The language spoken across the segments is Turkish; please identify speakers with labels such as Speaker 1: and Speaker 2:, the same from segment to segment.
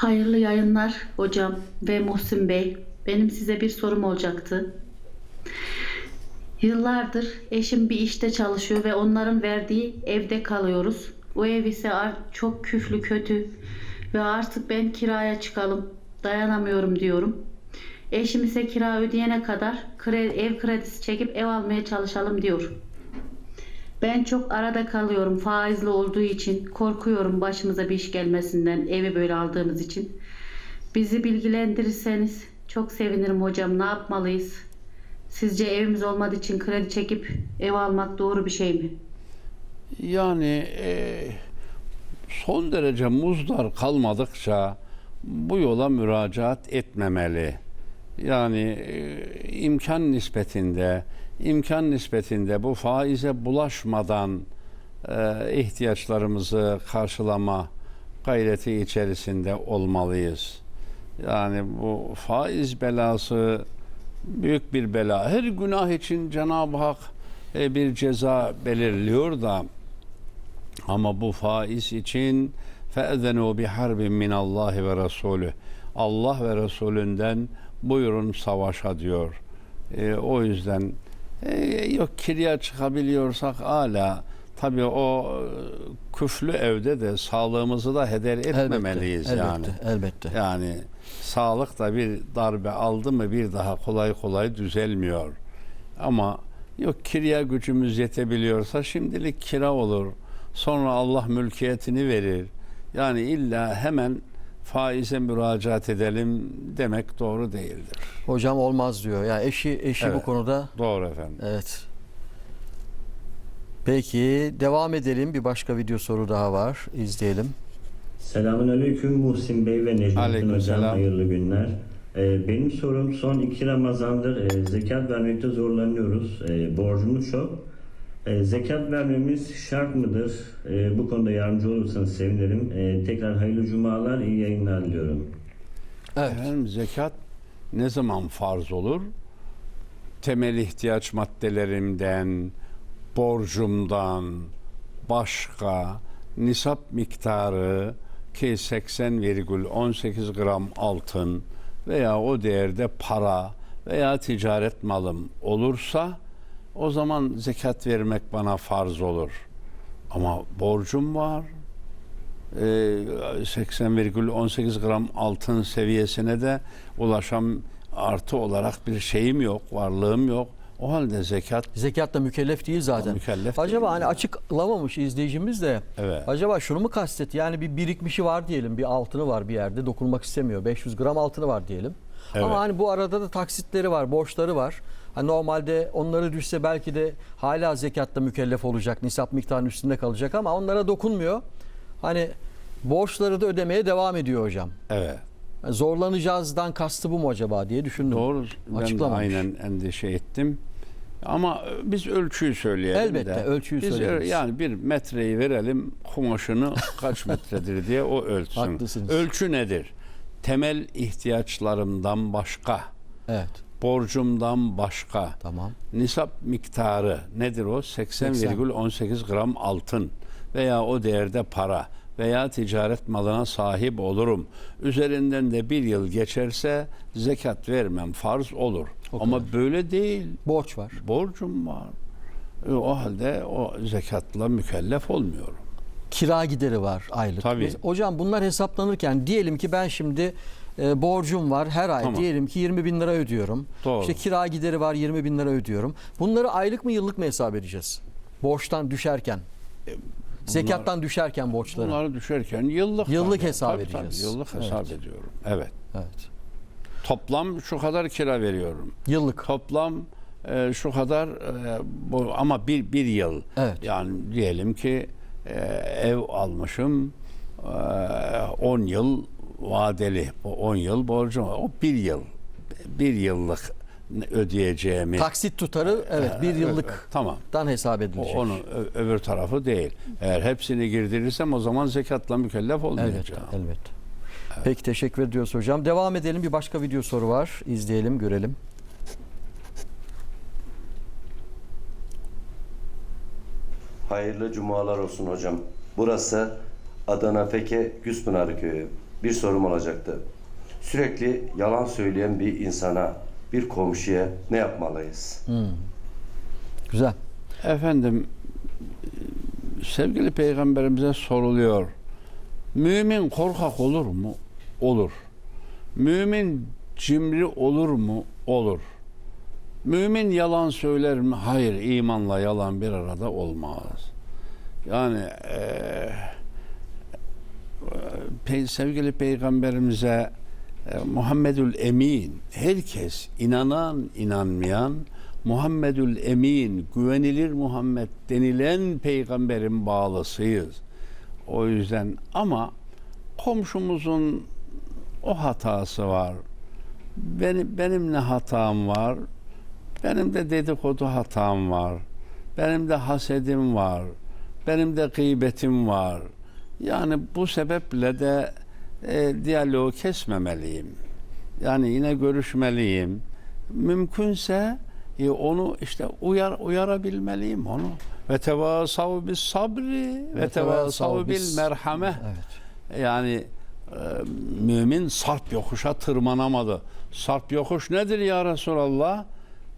Speaker 1: Hayırlı yayınlar hocam ve Muhsin Bey. Benim size bir sorum olacaktı. Yıllardır eşim bir işte çalışıyor ve onların verdiği evde kalıyoruz. O ev ise çok küflü kötü ve artık ben kiraya çıkalım dayanamıyorum diyorum. Eşim ise kira ödeyene kadar ev kredisi çekip ev almaya çalışalım diyor. Ben çok arada kalıyorum faizli olduğu için. Korkuyorum başımıza bir iş gelmesinden evi böyle aldığımız için. Bizi bilgilendirirseniz çok sevinirim hocam. Ne yapmalıyız? Sizce evimiz olmadığı için kredi çekip ev almak doğru bir şey mi?
Speaker 2: Yani e, son derece muzdar kalmadıkça bu yola müracaat etmemeli yani e, imkan nispetinde imkan nispetinde bu faize bulaşmadan e, ihtiyaçlarımızı karşılama gayreti içerisinde olmalıyız. Yani bu faiz belası büyük bir bela. Her günah için Cenab-ı Hak e, bir ceza belirliyor da ama bu faiz için fe'zenu bi harbin min Allah ve Resulü. Allah ve Resulünden buyurun savaşa diyor. E, o yüzden e, yok kirya çıkabiliyorsak hala tabii o e, küflü evde de sağlığımızı da heder etmemeliyiz
Speaker 3: elbette,
Speaker 2: yani.
Speaker 3: Elbette, elbette.
Speaker 2: Yani sağlık da bir darbe aldı mı bir daha kolay kolay düzelmiyor. Ama yok kirya gücümüz yetebiliyorsa şimdilik kira olur. Sonra Allah mülkiyetini verir. Yani illa hemen faize müracaat edelim demek doğru değildir.
Speaker 3: Hocam olmaz diyor. Ya eşi eşi bu
Speaker 2: Evet.
Speaker 3: konuda
Speaker 2: Doğru efendim.
Speaker 3: evet. Peki devam edelim. Bir başka video soru daha var. İzleyelim.
Speaker 4: Selamünaleyküm Muhsin Bey ve Necmettin
Speaker 2: Aleykümselam.
Speaker 4: Hocam. Hayırlı günler. Ee, benim sorum son iki Ramazandır e, zekat vermekte zorlanıyoruz. E, borcumuz çok. E, zekat vermemiz şart mıdır? E, bu konuda yardımcı olursanız sevinirim. E, tekrar hayırlı cumalar, iyi yayınlar diliyorum.
Speaker 3: Evet.
Speaker 2: Efendim zekat ne zaman farz olur? Temel ihtiyaç maddelerimden, borcumdan, başka nisap miktarı ki 80,18 gram altın veya o değerde para veya ticaret malım olursa o zaman zekat vermek bana farz olur. Ama borcum var, e, 80,18 gram altın seviyesine de ulaşan artı olarak bir şeyim yok, varlığım yok. O halde zekat
Speaker 3: Zekatla mükellef değil zaten.
Speaker 2: Mükellef
Speaker 3: acaba
Speaker 2: değil
Speaker 3: hani
Speaker 2: yani.
Speaker 3: açıklamamış izleyicimiz de.
Speaker 2: Evet.
Speaker 3: Acaba şunu mu kastetti? Yani bir birikmişi var diyelim. Bir altını var bir yerde. Dokunmak istemiyor. 500 gram altını var diyelim.
Speaker 2: Evet.
Speaker 3: Ama hani bu arada da taksitleri var, borçları var. Hani normalde onları düşse belki de hala zekatla mükellef olacak. Nisap miktarının üstünde kalacak ama onlara dokunmuyor. Hani borçları da ödemeye devam ediyor hocam.
Speaker 2: evet.
Speaker 3: Yani zorlanacağızdan kastı bu mu acaba diye düşündüm.
Speaker 2: Doğru. Ben de aynen endişe ettim. Ama biz ölçüyü söyleyelim
Speaker 3: Elbette,
Speaker 2: de.
Speaker 3: ölçüyü
Speaker 2: biz
Speaker 3: söyleriz.
Speaker 2: Yani bir metreyi verelim kumaşını kaç metredir diye o ölçsün.
Speaker 3: Haklısınız.
Speaker 2: Ölçü nedir? Temel ihtiyaçlarımdan başka,
Speaker 3: Evet.
Speaker 2: Borcumdan başka,
Speaker 3: Tamam.
Speaker 2: nisap miktarı nedir o? 80,18 gram altın veya o değerde para veya ticaret malına sahip olurum. Üzerinden de bir yıl geçerse zekat vermem farz olur. Ama böyle değil.
Speaker 3: Borç var.
Speaker 2: Borcum var. E, o halde o zekatla mükellef olmuyorum.
Speaker 3: Kira gideri var aylık.
Speaker 2: Tabii.
Speaker 3: Hocam bunlar hesaplanırken diyelim ki ben şimdi e, borcum var her ay
Speaker 2: Tamam.
Speaker 3: diyelim ki 20 bin lira ödüyorum.
Speaker 2: Doğru.
Speaker 3: İşte kira gideri var 20 bin lira ödüyorum. Bunları aylık mı yıllık mı hesap edeceğiz? Borçtan düşerken. Zekattan düşerken borçları.
Speaker 2: Bunları düşerken yıllık
Speaker 3: Yıllık
Speaker 2: tabii.
Speaker 3: hesap
Speaker 2: Tabii,
Speaker 3: edeceğiz.
Speaker 2: Tabii, yıllık hesap
Speaker 3: Evet.
Speaker 2: ediyorum. Evet.
Speaker 3: Evet.
Speaker 2: Toplam şu kadar kira veriyorum.
Speaker 3: Yıllık.
Speaker 2: Toplam e, şu kadar e, bu ama bir bir yıl.
Speaker 3: Evet.
Speaker 2: Yani diyelim ki e, ev almışım e, 10 yıl vadeli. O 10 yıl borcum var. O bir yıl. Bir yıllık ödeyeceğimi.
Speaker 3: Taksit tutarı evet bir yıllıktan
Speaker 2: Tamam.
Speaker 3: hesap
Speaker 2: O,
Speaker 3: edilecek.
Speaker 2: onu öbür tarafı değil. Eğer hepsini girdirirsem o zaman zekatla mükellef
Speaker 3: Elbette,
Speaker 2: olmayacağım.
Speaker 3: elbette. Peki teşekkür ediyoruz hocam. Devam edelim. Bir başka video soru var. İzleyelim, görelim.
Speaker 5: Hayırlı cumalar olsun hocam. Burası Adana Feke Güspınarı Köyü. Bir sorum olacaktı. Sürekli yalan söyleyen bir insana, bir komşuya ne yapmalıyız?
Speaker 3: Güzel.
Speaker 2: Efendim sevgili peygamberimize soruluyor. Mümin korkak olur mu? Olur. Mümin cimri olur mu? Olur. Mümin yalan söyler mi? Hayır, imanla yalan bir arada olmaz. Yani eee, sevgili peygamberimize e, Muhammedül Emin herkes inanan inanmayan Muhammedül Emin güvenilir Muhammed denilen peygamberin bağlısıyız. O yüzden ama komşumuzun o hatası var. Benim, benim ne hatam var? Benim de dedikodu hatam var. Benim de hasedim var. Benim de gıybetim var. Yani bu sebeple de e, diyaloğu kesmemeliyim. Yani yine görüşmeliyim. Mümkünse e, onu işte uyar uyarabilmeliyim onu. Ve tevasav bis sabri ve tevasav bil merhame.
Speaker 3: Evet.
Speaker 2: Yani e, mümin sarp yokuşa tırmanamadı. Sarp yokuş nedir ya Resulallah?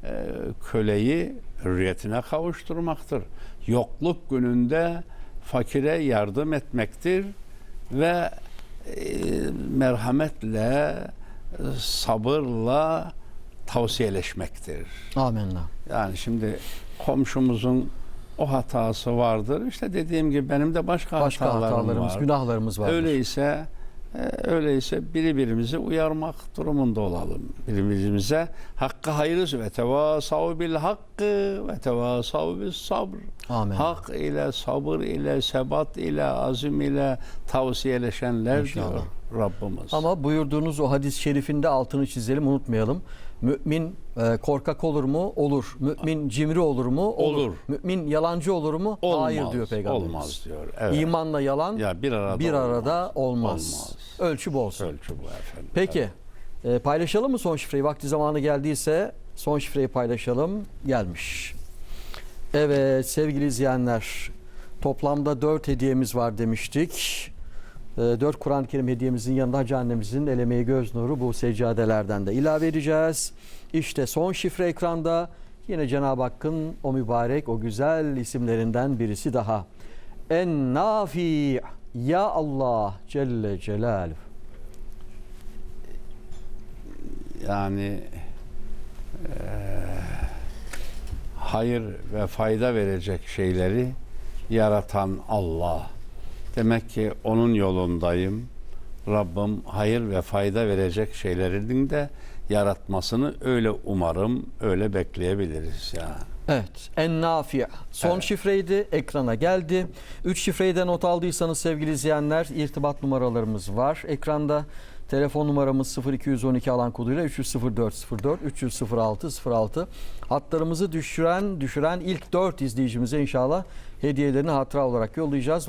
Speaker 2: E, köleyi hürriyetine kavuşturmaktır. Yokluk gününde fakire yardım etmektir ve e, merhametle, e, sabırla tavsiyeleşmektir.
Speaker 3: Amenna.
Speaker 2: Yani şimdi komşumuzun o hatası vardır. İşte dediğim gibi benim de başka,
Speaker 3: Başka
Speaker 2: hatalarım
Speaker 3: hatalarımız,
Speaker 2: var.
Speaker 3: günahlarımız var.
Speaker 2: Öyleyse e, öyleyse birbirimizi uyarmak durumunda olalım. Birbirimize hakkı hayırlısı ve tevasav bil hakkı ve tevasav bis sabr.
Speaker 3: Amin.
Speaker 2: Hak ile sabır ile sebat ile azim ile tavsiyeleşenler
Speaker 3: İnşallah.
Speaker 2: diyor Rabbimiz.
Speaker 3: Ama buyurduğunuz o hadis-i şerifinde altını çizelim, unutmayalım. Mümin e, korkak olur mu? Olur. Mümin cimri olur mu?
Speaker 2: Olur.
Speaker 3: Mümin yalancı olur mu?
Speaker 2: olmaz,
Speaker 3: Hayır diyor peygamberimiz.
Speaker 2: Olmaz diyor. Evet.
Speaker 3: İmanla yalan
Speaker 2: ya bir arada
Speaker 3: bir arada olmaz.
Speaker 2: Olmaz.
Speaker 3: Ölçü bu olsun.
Speaker 2: Ölçü bu efendim.
Speaker 3: Peki. e, paylaşalım mı son şifreyi? Vakti zamanı geldiyse son şifreyi paylaşalım. Gelmiş. Evet sevgili izleyenler. Toplamda 4 hediyemiz var demiştik. 4 Kur'an-ı Kerim hediyemizin yanında Hacı annemizin el emeği göz nuru bu seccadelerden de ilave edeceğiz. İşte son şifre ekranda. Yine Cenab-ı Hakk'ın o mübarek, o güzel isimlerinden birisi daha. En Nafi Ya Allah Celle Celaluhu.
Speaker 2: yani eee, hayır ve fayda verecek şeyleri yaratan Allah. Demek ki onun yolundayım. Rabbim hayır ve fayda verecek şeylerin de yaratmasını öyle umarım, öyle bekleyebiliriz ya.
Speaker 3: Evet. En nafi. Son
Speaker 2: Evet.
Speaker 3: şifreydi. Ekrana geldi. 3 şifreyi de not aldıysanız sevgili izleyenler irtibat numaralarımız var. Ekranda telefon numaramız 0212 alan koduyla 30404 306 06. Hatlarımızı düşüren düşüren ilk 4 izleyicimize inşallah hediyelerini hatıra olarak yollayacağız.